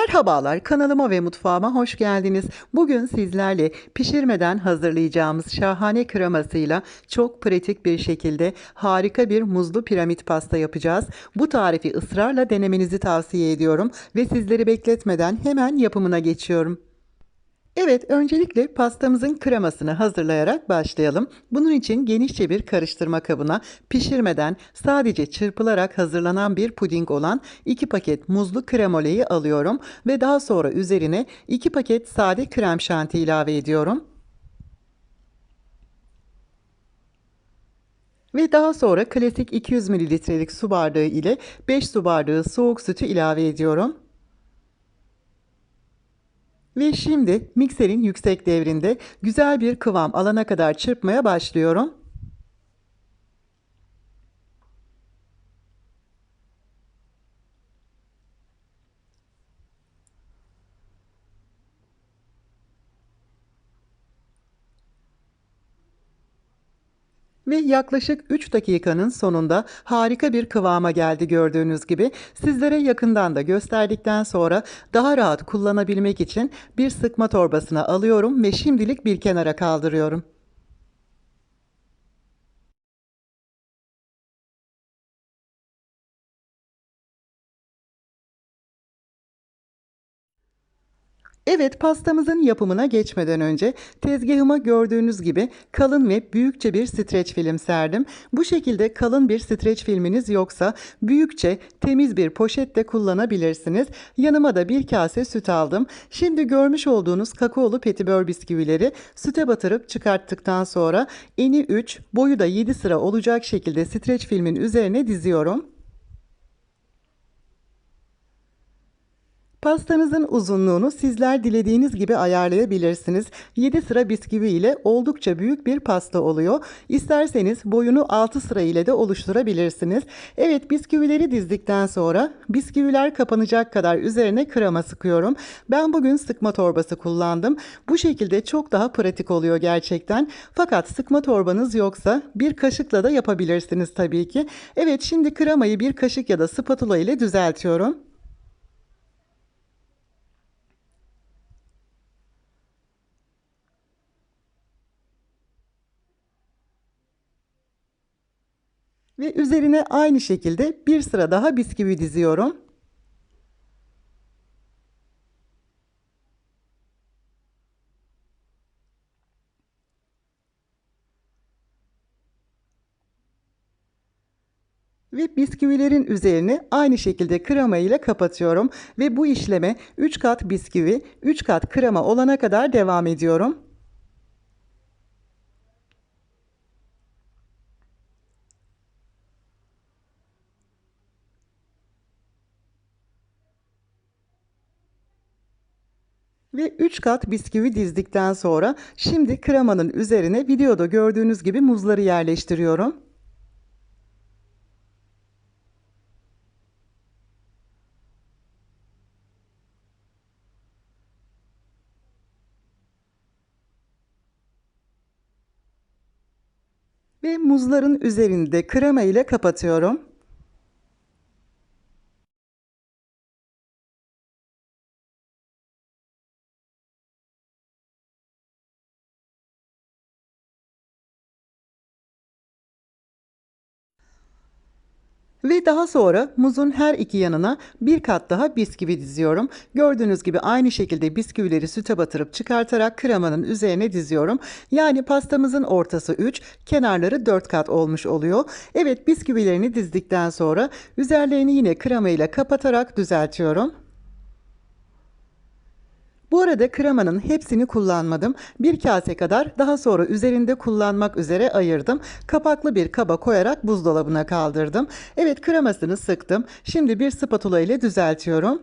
Merhabalar kanalıma ve mutfağıma hoş geldiniz. Bugün sizlerle pişirmeden hazırlayacağımız şahane kremasıyla çok pratik bir şekilde harika bir muzlu piramit pasta yapacağız. Bu tarifi ısrarla denemenizi tavsiye ediyorum ve sizleri bekletmeden hemen yapımına geçiyorum. Evet, öncelikle pastamızın kremasını hazırlayarak başlayalım. Bunun için genişçe bir karıştırma kabına pişirmeden sadece çırpılarak hazırlanan bir puding olan 2 paket muzlu kremoleyi alıyorum ve daha sonra üzerine 2 paket sade krem şanti ilave ediyorum. Ve daha sonra klasik 200 mililitrelik su bardağı ile 5 su bardağı soğuk sütü ilave ediyorum. Ve şimdi mikserin yüksek devrinde güzel bir kıvam alana kadar çırpmaya başlıyorum. Ve yaklaşık 3 dakikanın sonunda harika bir kıvama geldi gördüğünüz gibi. Sizlere yakından da gösterdikten sonra daha rahat kullanabilmek için bir sıkma torbasına alıyorum ve şimdilik bir kenara kaldırıyorum. Evet pastamızın yapımına geçmeden önce tezgahıma gördüğünüz gibi kalın ve büyükçe bir streç film serdim. Bu şekilde kalın bir streç filminiz yoksa büyükçe temiz bir poşet de kullanabilirsiniz. Yanıma da bir kase süt aldım. Şimdi görmüş olduğunuz kakaolu petibör bisküvileri süte batırıp çıkarttıktan sonra eni 3 boyu da 7 sıra olacak şekilde streç filmin üzerine diziyorum. Pastanızın uzunluğunu sizler dilediğiniz gibi ayarlayabilirsiniz. 7 sıra bisküvi ile oldukça büyük bir pasta oluyor. İsterseniz boyunu 6 sıra ile de oluşturabilirsiniz. Evet bisküvileri dizdikten sonra bisküviler kapanacak kadar üzerine krema sıkıyorum. Ben bugün sıkma torbası kullandım. Bu şekilde çok daha pratik oluyor gerçekten. Fakat sıkma torbanız yoksa bir kaşıkla da yapabilirsiniz tabii ki. Evet şimdi kremayı bir kaşık ya da spatula ile düzeltiyorum. Ve üzerine aynı şekilde bir sıra daha bisküvi diziyorum. Ve bisküvilerin üzerini aynı şekilde krema ile kapatıyorum ve bu işleme 3 kat bisküvi, 3 kat krema olana kadar devam ediyorum. Ve 3 kat bisküvi dizdikten sonra şimdi kremanın üzerine videoda gördüğünüz gibi muzları yerleştiriyorum. Ve muzların üzerini de krema ile kapatıyorum. Ve daha sonra muzun her iki yanına bir kat daha bisküvi diziyorum. Gördüğünüz gibi aynı şekilde bisküvileri süte batırıp çıkartarak kremanın üzerine diziyorum. Yani pastamızın ortası 3, kenarları 4 kat olmuş oluyor. Evet bisküvilerini dizdikten sonra üzerlerini yine krema ile kapatarak düzeltiyorum. Bu arada kremanın hepsini kullanmadım. Bir kase kadar daha sonra üzerinde kullanmak üzere ayırdım. Kapaklı bir kaba koyarak buzdolabına kaldırdım. Evet kremasını sıktım. Şimdi bir spatula ile düzeltiyorum.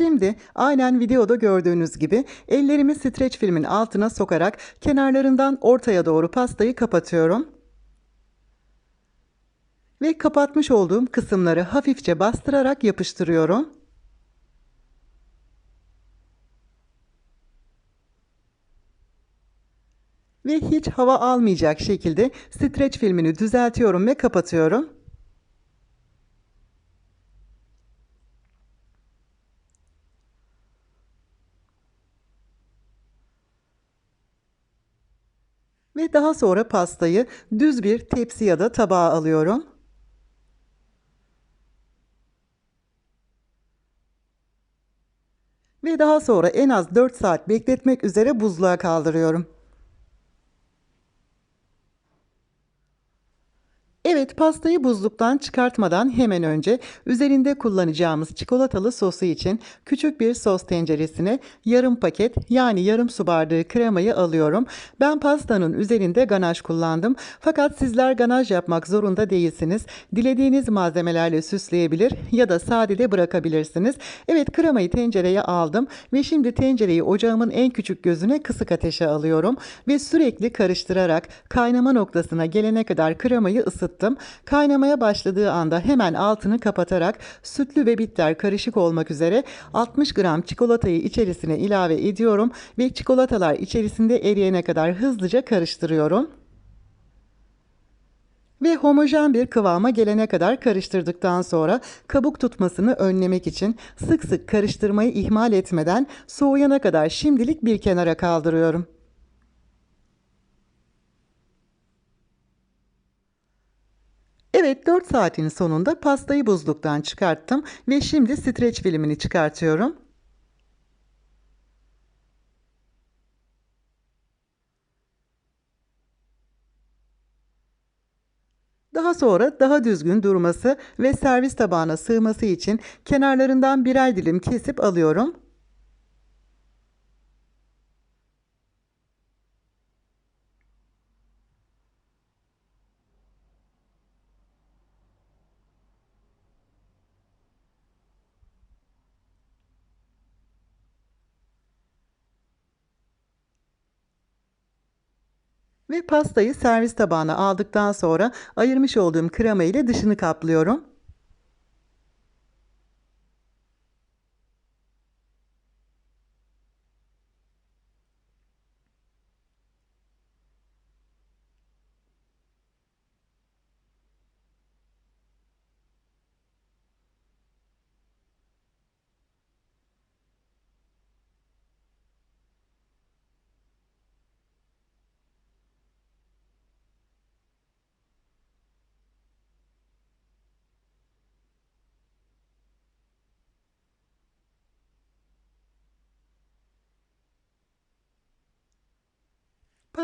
Şimdi aynen videoda gördüğünüz gibi ellerimi streç filmin altına sokarak kenarlarından ortaya doğru pastayı kapatıyorum. Ve kapatmış olduğum kısımları hafifçe bastırarak yapıştırıyorum. ve hiç hava almayacak şekilde streç filmini düzeltiyorum ve kapatıyorum. Daha sonra pastayı düz bir tepsi ya da tabağa alıyorum. Ve daha sonra en az 4 saat bekletmek üzere buzluğa kaldırıyorum. Evet, pastayı buzluktan çıkartmadan hemen önce üzerinde kullanacağımız çikolatalı sosu için küçük bir sos tenceresine yarım paket yani yarım su bardağı kremayı alıyorum. Ben pastanın üzerinde ganaj kullandım. Fakat sizler ganaj yapmak zorunda değilsiniz. Dilediğiniz malzemelerle süsleyebilir ya da sade de bırakabilirsiniz. Evet, kremayı tencereye aldım ve şimdi tencereyi ocağımın en küçük gözüne kısık ateşe alıyorum ve sürekli karıştırarak kaynama noktasına gelene kadar kremayı ısıtıyorum ısıttım. Kaynamaya başladığı anda hemen altını kapatarak sütlü ve bitter karışık olmak üzere 60 gram çikolatayı içerisine ilave ediyorum ve çikolatalar içerisinde eriyene kadar hızlıca karıştırıyorum ve homojen bir kıvama gelene kadar karıştırdıktan sonra kabuk tutmasını önlemek için sık sık karıştırmayı ihmal etmeden soğuyana kadar şimdilik bir kenara kaldırıyorum. Evet 4 saatin sonunda pastayı buzluktan çıkarttım ve şimdi streç filmini çıkartıyorum. Daha sonra daha düzgün durması ve servis tabağına sığması için kenarlarından birer dilim kesip alıyorum. Ve pastayı servis tabağına aldıktan sonra ayırmış olduğum krema ile dışını kaplıyorum.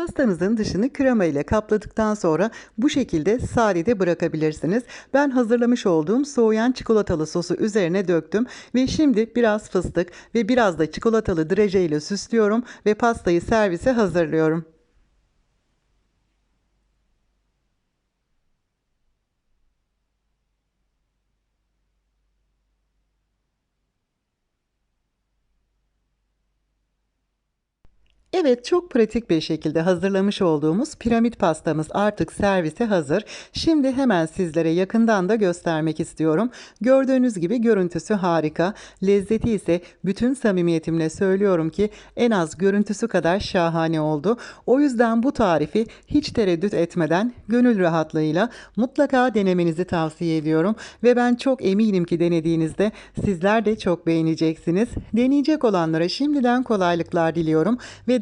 Pastanızın dışını krema ile kapladıktan sonra bu şekilde sadede bırakabilirsiniz. Ben hazırlamış olduğum soğuyan çikolatalı sosu üzerine döktüm ve şimdi biraz fıstık ve biraz da çikolatalı draje ile süslüyorum ve pastayı servise hazırlıyorum. Evet, çok pratik bir şekilde hazırlamış olduğumuz piramit pastamız artık servise hazır. Şimdi hemen sizlere yakından da göstermek istiyorum. Gördüğünüz gibi görüntüsü harika. Lezzeti ise bütün samimiyetimle söylüyorum ki en az görüntüsü kadar şahane oldu. O yüzden bu tarifi hiç tereddüt etmeden gönül rahatlığıyla mutlaka denemenizi tavsiye ediyorum. Ve ben çok eminim ki denediğinizde sizler de çok beğeneceksiniz. Deneyecek olanlara şimdiden kolaylıklar diliyorum ve